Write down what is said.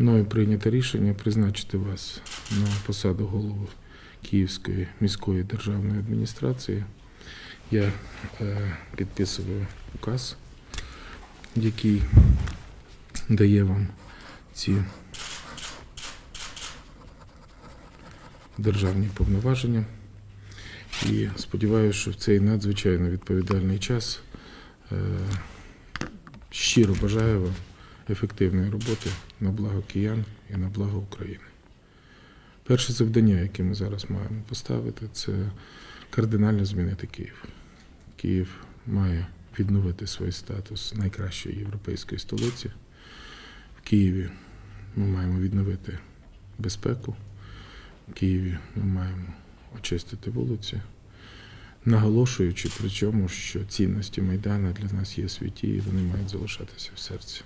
Мною прийнято рішення призначити вас на посаду голови Київської міської державної адміністрації. Я е, підписую указ, який дає вам ці державні повноваження. І сподіваюся, що в цей надзвичайно відповідальний час е, щиро бажаю вам ефективної роботи на благо киян і на благо України. Перше завдання, яке ми зараз маємо поставити, це кардинально змінити Київ. Київ має відновити свій статус найкращої європейської столиці. В Києві ми маємо відновити безпеку. В Києві ми маємо очистити вулиці, наголошуючи при цьому, що цінності Майдана для нас є святі і вони мають залишатися в серці.